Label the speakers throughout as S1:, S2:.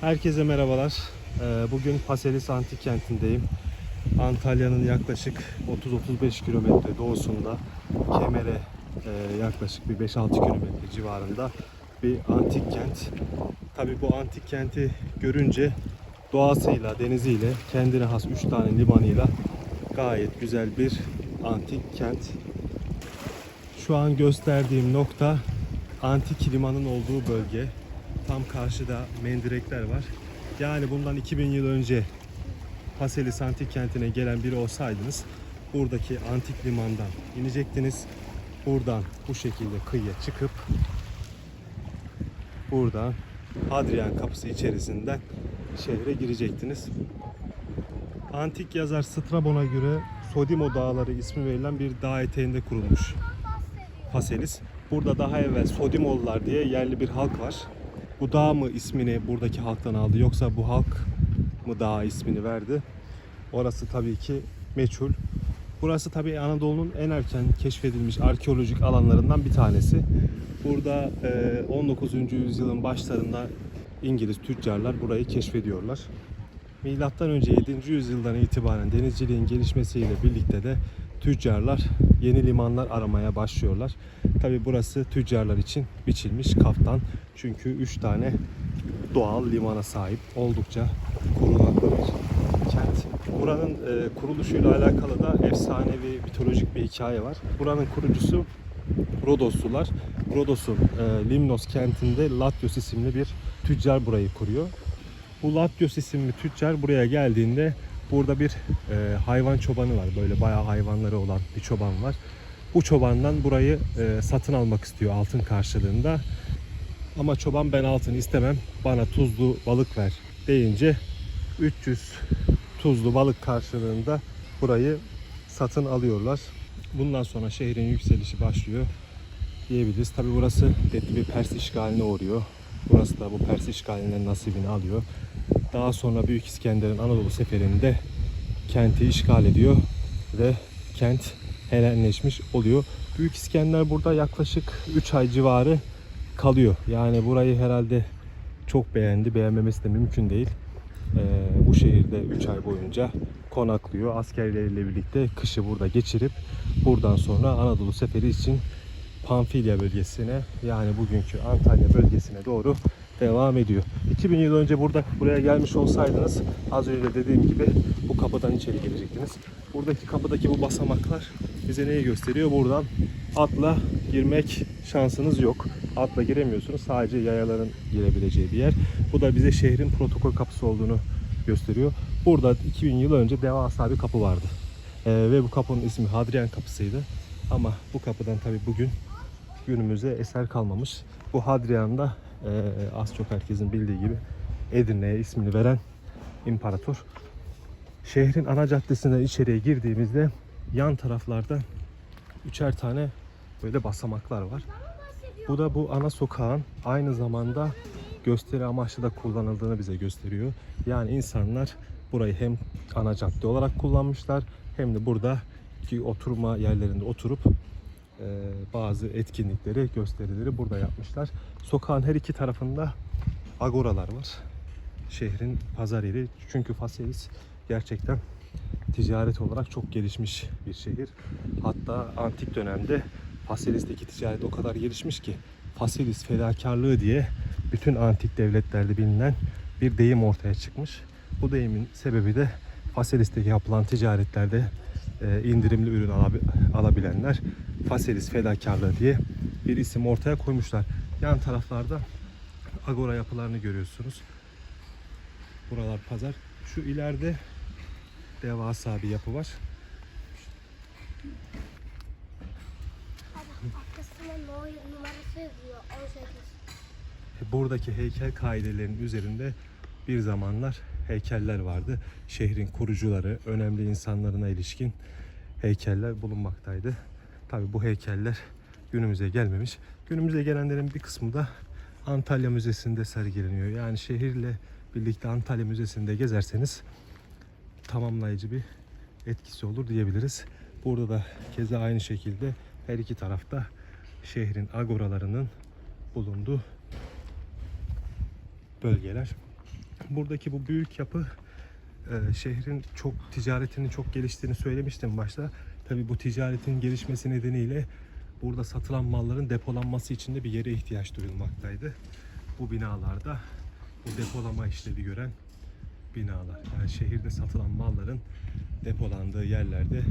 S1: Herkese merhabalar. Ee, Bugün Paselis Antik Kenti'ndeyim. Antalya'nın yaklaşık 30-35 kilometre doğusunda Kemer'e e, yaklaşık bir 5-6 kilometre civarında bir antik kent. Tabi bu antik kenti görünce doğasıyla, deniziyle, kendine has 3 tane limanıyla gayet güzel bir antik kent. Şu an gösterdiğim nokta antik limanın olduğu bölge. Tam karşıda mendirekler var. Yani bundan 2000 yıl önce Paselis antik kentine gelen biri olsaydınız buradaki antik limandan inecektiniz. Buradan bu şekilde kıyıya çıkıp buradan Hadrian kapısı içerisinden şehre girecektiniz. Antik yazar Strabon'a göre Sodimo Dağları ismi verilen bir dağ eteğinde kurulmuş Paselis. Burada daha evvel Sodimolular diye yerli bir halk var. Bu dağ mı ismini buradaki halktan aldı yoksa bu halk mı dağ ismini verdi? Orası tabii ki meçhul. Burası tabii Anadolu'nun en erken keşfedilmiş arkeolojik alanlarından bir tanesi. Burada e, 19. yüzyılın başlarında İngiliz tüccarlar burayı keşfediyorlar. Milattan önce 7. yüzyıldan itibaren denizciliğin gelişmesiyle birlikte de tüccarlar yeni limanlar aramaya başlıyorlar. Tabi burası tüccarlar için biçilmiş kaftan. Çünkü 3 tane doğal limana sahip oldukça korunaklı bir kent. Buranın e, kuruluşuyla alakalı da efsanevi mitolojik bir hikaye var. Buranın kurucusu Rodoslular. Rodos'un e, Limnos kentinde Latios isimli bir tüccar burayı kuruyor. Bu Latios isimli tüccar buraya geldiğinde burada bir e, hayvan çobanı var. Böyle bayağı hayvanları olan bir çoban var. Bu çobandan burayı e, satın almak istiyor altın karşılığında. Ama çoban ben altın istemem bana tuzlu balık ver deyince 300 tuzlu balık karşılığında burayı satın alıyorlar. Bundan sonra şehrin yükselişi başlıyor diyebiliriz. Tabi burası dedi bir Pers işgaline uğruyor. Burası da bu Pers işgalinden nasibini alıyor. Daha sonra Büyük İskender'in Anadolu seferinde kenti işgal ediyor ve kent Helenleşmiş oluyor. Büyük İskender burada yaklaşık 3 ay civarı kalıyor. Yani burayı herhalde çok beğendi. Beğenmemesi de mümkün değil. Ee, bu şehirde 3 ay boyunca konaklıyor. Askerleriyle birlikte kışı burada geçirip buradan sonra Anadolu seferi için Pamfilya bölgesine yani bugünkü Antalya bölgesine doğru devam ediyor. 2000 yıl önce burada buraya gelmiş olsaydınız az önce dediğim gibi bu kapıdan içeri girecektiniz. Buradaki kapıdaki bu basamaklar bize neyi gösteriyor? Buradan atla girmek şansınız yok. Atla giremiyorsunuz. Sadece yayaların girebileceği bir yer. Bu da bize şehrin protokol kapısı olduğunu gösteriyor. Burada 2000 yıl önce devasa bir kapı vardı. Ee, ve bu kapının ismi Hadrian kapısıydı. Ama bu kapıdan tabi bugün günümüze eser kalmamış. Bu Hadrian da e, az çok herkesin bildiği gibi Edirne'ye ismini veren imparator. Şehrin ana caddesinden içeriye girdiğimizde yan taraflarda üçer tane böyle basamaklar var. Bu da bu ana sokağın aynı zamanda gösteri amaçlı da kullanıldığını bize gösteriyor. Yani insanlar burayı hem ana cadde olarak kullanmışlar hem de burada ki oturma yerlerinde oturup bazı etkinlikleri, gösterileri burada yapmışlar. Sokağın her iki tarafında agoralar var. Şehrin pazar yeri. Çünkü Faselis gerçekten ticaret olarak çok gelişmiş bir şehir. Hatta antik dönemde Faselis'teki ticaret o kadar gelişmiş ki Faselis fedakarlığı diye bütün antik devletlerde bilinen bir deyim ortaya çıkmış. Bu deyimin sebebi de Faselis'teki yapılan ticaretlerde e, indirimli ürün alabi- alabilenler Faselis fedakarlığı diye bir isim ortaya koymuşlar. Yan taraflarda agora yapılarını görüyorsunuz. Buralar pazar. Şu ileride devasa bir yapı var.
S2: Arkasına no numarası yazıyor 18.
S1: Buradaki heykel kaidelerinin üzerinde bir zamanlar heykeller vardı. Şehrin kurucuları, önemli insanlarına ilişkin heykeller bulunmaktaydı. Tabi bu heykeller günümüze gelmemiş. Günümüze gelenlerin bir kısmı da Antalya Müzesi'nde sergileniyor. Yani şehirle birlikte Antalya Müzesi'nde gezerseniz tamamlayıcı bir etkisi olur diyebiliriz. Burada da keza aynı şekilde her iki tarafta şehrin agoralarının bulunduğu bölgeler. buradaki bu büyük yapı e, şehrin çok ticaretinin çok geliştiğini söylemiştim başta. Tabii bu ticaretin gelişmesi nedeniyle burada satılan malların depolanması için de bir yere ihtiyaç duyulmaktaydı. Bu binalarda bu depolama işlevi gören binalar. Yani şehirde satılan malların depolandığı yerlerde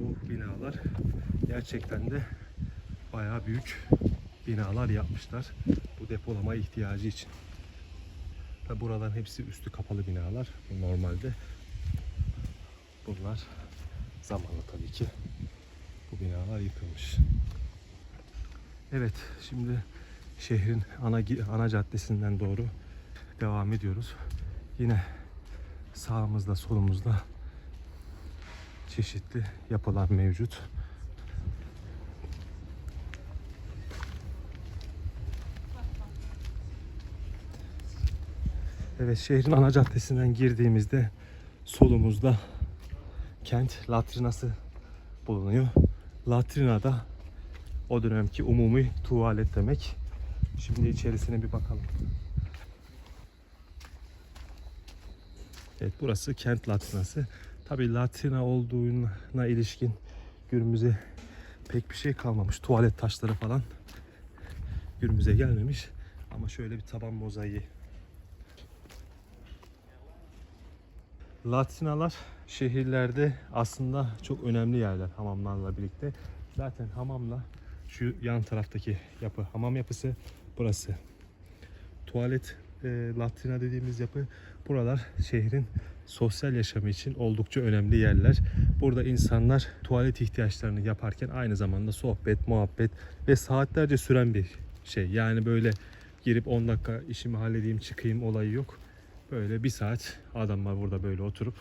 S1: bu binalar gerçekten de bayağı büyük binalar yapmışlar. Bu depolama ihtiyacı için. Tabi buraların hepsi üstü kapalı binalar. Normalde. Bunlar zamanla tabii ki bu binalar yıkılmış. Evet, şimdi şehrin ana ana caddesinden doğru devam ediyoruz. Yine sağımızda solumuzda çeşitli yapılar mevcut. Evet şehrin ana caddesinden girdiğimizde solumuzda kent latrinası bulunuyor. Latrina da o dönemki umumi tuvalet demek. Şimdi içerisine bir bakalım. Evet burası kent latrinası. Tabi latrina olduğuna ilişkin günümüze pek bir şey kalmamış. Tuvalet taşları falan günümüze gelmemiş. Ama şöyle bir taban mozaiği Latrinalar şehirlerde aslında çok önemli yerler hamamlarla birlikte. Zaten hamamla şu yan taraftaki yapı hamam yapısı burası. Tuvalet e, latrina dediğimiz yapı buralar şehrin sosyal yaşamı için oldukça önemli yerler. Burada insanlar tuvalet ihtiyaçlarını yaparken aynı zamanda sohbet, muhabbet ve saatlerce süren bir şey. Yani böyle girip 10 dakika işimi halledeyim çıkayım olayı yok. Böyle bir saat adamlar burada böyle oturup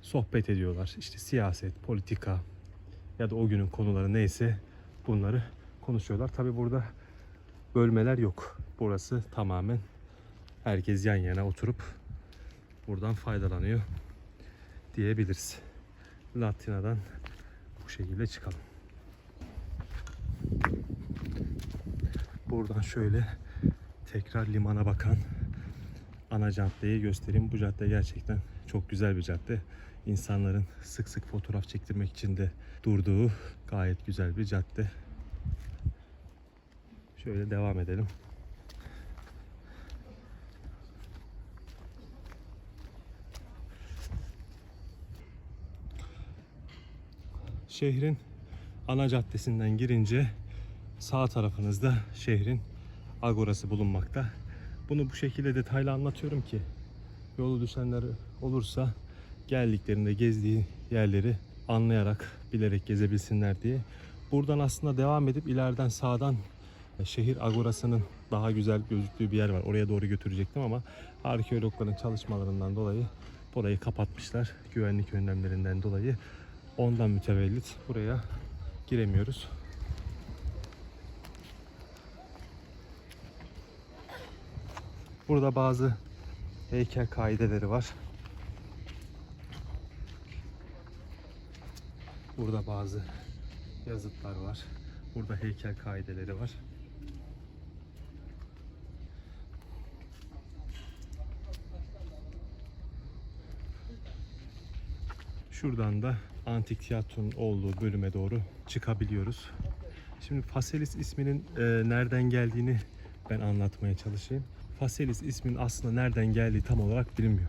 S1: sohbet ediyorlar. İşte siyaset, politika ya da o günün konuları neyse bunları konuşuyorlar. Tabi burada bölmeler yok. Burası tamamen herkes yan yana oturup buradan faydalanıyor diyebiliriz. Latina'dan bu şekilde çıkalım. Buradan şöyle tekrar limana bakan ana caddeyi göstereyim. Bu cadde gerçekten çok güzel bir cadde. İnsanların sık sık fotoğraf çektirmek için de durduğu gayet güzel bir cadde. Şöyle devam edelim. Şehrin ana caddesinden girince sağ tarafınızda şehrin agorası bulunmakta. Bunu bu şekilde detaylı anlatıyorum ki yolu düşenler olursa geldiklerinde gezdiği yerleri anlayarak, bilerek gezebilsinler diye. Buradan aslında devam edip ileriden sağdan şehir agorasının daha güzel gözüktüğü bir yer var. Oraya doğru götürecektim ama arkeologların çalışmalarından dolayı burayı kapatmışlar. Güvenlik önlemlerinden dolayı. Ondan mütevellit buraya giremiyoruz. Burada bazı heykel kaideleri var. Burada bazı yazıtlar var. Burada heykel kaideleri var. Şuradan da antik tiyatronun olduğu bölüme doğru çıkabiliyoruz. Şimdi Faselis isminin e, nereden geldiğini ben anlatmaya çalışayım. Faselis ismin aslında nereden geldiği tam olarak bilinmiyor.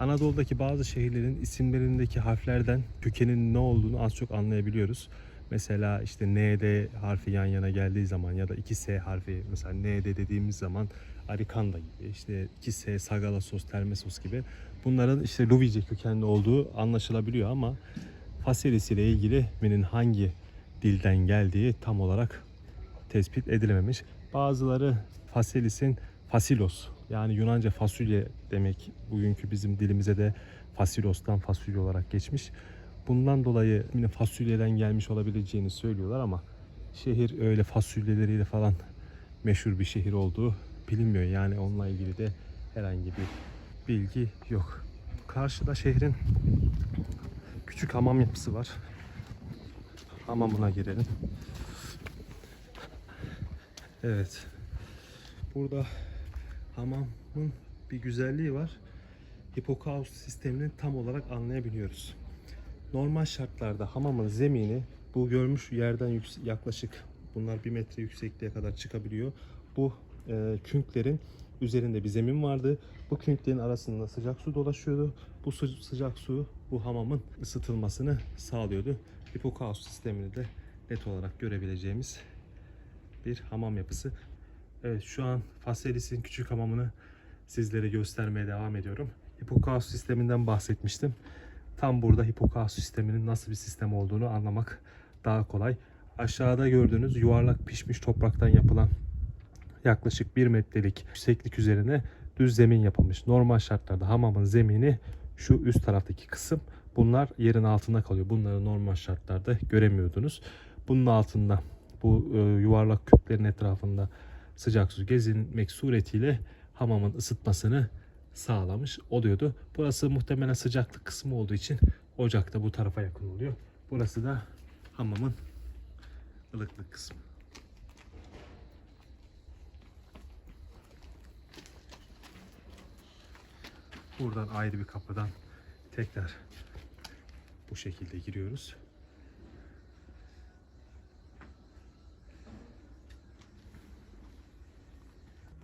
S1: Anadolu'daki bazı şehirlerin isimlerindeki harflerden kökenin ne olduğunu az çok anlayabiliyoruz. Mesela işte ND harfi yan yana geldiği zaman ya da 2S harfi mesela ND dediğimiz zaman Arikanda gibi işte 2S Sagalassos, Termesos gibi bunların işte Luvice kökenli olduğu anlaşılabiliyor ama Faselis ile ilgili minin hangi dilden geldiği tam olarak tespit edilememiş. Bazıları Faselis'in Fasilos yani Yunanca fasulye demek bugünkü bizim dilimize de Fasilos'tan fasulye olarak geçmiş. Bundan dolayı yine fasulyeden gelmiş olabileceğini söylüyorlar ama şehir öyle fasulyeleriyle falan meşhur bir şehir olduğu bilinmiyor. Yani onunla ilgili de herhangi bir bilgi yok. Karşıda şehrin küçük hamam yapısı var. Hamamına girelim. Evet. Burada hamamın bir güzelliği var. Hipokaust sistemini tam olarak anlayabiliyoruz. Normal şartlarda hamamın zemini bu görmüş yerden yaklaşık bunlar bir metre yüksekliğe kadar çıkabiliyor. Bu e, künklerin üzerinde bir zemin vardı. Bu künklerin arasında sıcak su dolaşıyordu. Bu sı- sıcak su bu hamamın ısıtılmasını sağlıyordu. Hipokaust sistemini de net olarak görebileceğimiz bir hamam yapısı. Evet şu an Faselis'in küçük hamamını sizlere göstermeye devam ediyorum. Hipokaust sisteminden bahsetmiştim. Tam burada hipokaust sisteminin nasıl bir sistem olduğunu anlamak daha kolay. Aşağıda gördüğünüz yuvarlak pişmiş topraktan yapılan yaklaşık 1 metrelik yükseklik üzerine düz zemin yapılmış. Normal şartlarda hamamın zemini şu üst taraftaki kısım. Bunlar yerin altında kalıyor. Bunları normal şartlarda göremiyordunuz. Bunun altında bu e, yuvarlak küplerin etrafında sıcak su gezinmek suretiyle hamamın ısıtmasını sağlamış oluyordu. Burası muhtemelen sıcaklık kısmı olduğu için ocak da bu tarafa yakın oluyor. Burası da hamamın ılıklık kısmı. Buradan ayrı bir kapıdan tekrar bu şekilde giriyoruz.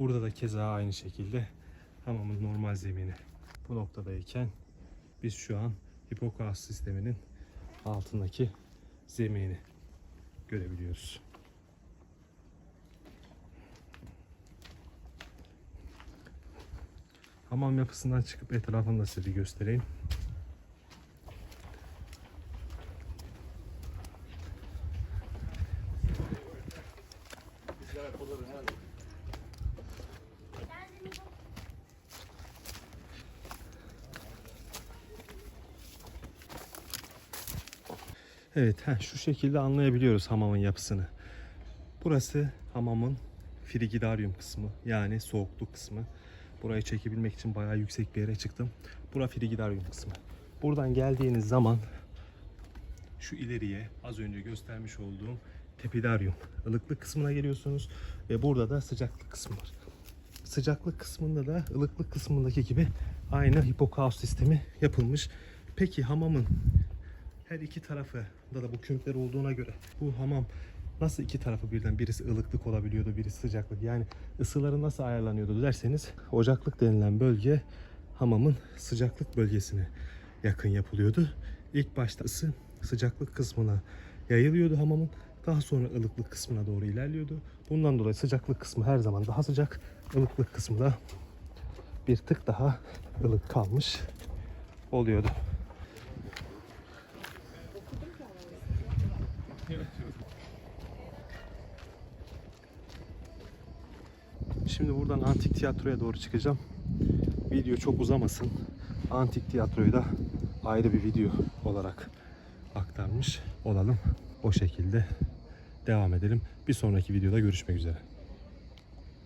S1: Burada da keza aynı şekilde hamamın normal zemini bu noktadayken biz şu an hipokaust sisteminin altındaki zemini görebiliyoruz. Hamam yapısından çıkıp etrafını da size göstereyim. Evet, heh, şu şekilde anlayabiliyoruz hamamın yapısını. Burası hamamın frigidaryum kısmı yani soğukluk kısmı. Burayı çekebilmek için bayağı yüksek bir yere çıktım. Bura frigidaryum kısmı. Buradan geldiğiniz zaman şu ileriye az önce göstermiş olduğum tepidaryum ılıklık kısmına geliyorsunuz ve burada da sıcaklık kısmı var. Sıcaklık kısmında da ılıklık kısmındaki gibi aynı hipokaust sistemi yapılmış. Peki hamamın her iki tarafı da da bu künkler olduğuna göre bu hamam nasıl iki tarafı birden birisi ılıklık olabiliyordu birisi sıcaklık yani ısıları nasıl ayarlanıyordu derseniz ocaklık denilen bölge hamamın sıcaklık bölgesine yakın yapılıyordu. İlk başta ısı sıcaklık kısmına yayılıyordu hamamın daha sonra ılıklık kısmına doğru ilerliyordu. Bundan dolayı sıcaklık kısmı her zaman daha sıcak ılıklık kısmı da bir tık daha ılık kalmış oluyordu. Şimdi buradan antik tiyatroya doğru çıkacağım. Video çok uzamasın. Antik tiyatroyu da ayrı bir video olarak aktarmış olalım. O şekilde devam edelim. Bir sonraki videoda görüşmek üzere.